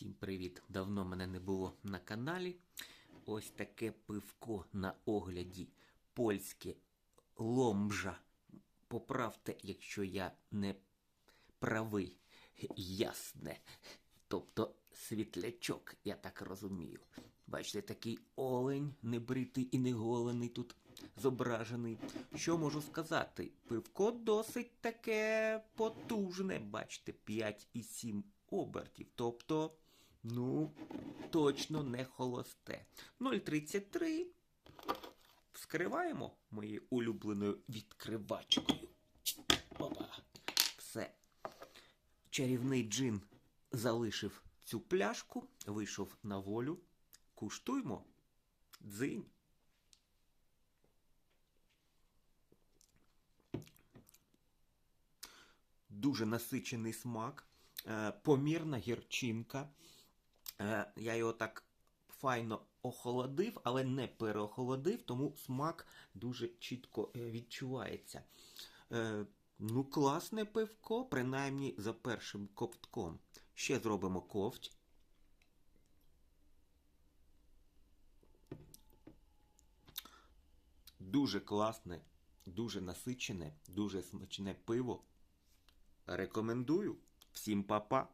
Всім привіт! Давно мене не було на каналі. Ось таке пивко на огляді. Польське ломжа. Поправте, якщо я не правий. Ясне. Тобто світлячок, я так розумію. Бачите, такий олень небритий і не голений тут зображений. Що можу сказати? Пивко досить таке потужне. Бачите, 5,7 обертів. Тобто, ну, точно не холосте. 0,33. Вскриваємо моєю улюбленою відкривачкою. Опа. Все. Чарівний джин залишив цю пляшку, вийшов на волю. Куштуймо. Дзинь. Дуже насичений смак, е, помірна гірчинка. Е, Я його так файно охолодив, але не переохолодив, тому смак дуже чітко е, відчувається. Е, Ну, класне пивко, принаймні за першим ковтком. Ще зробимо ковть. Дуже класне, дуже насичене, дуже смачне пиво. Рекомендую. Всім па-па.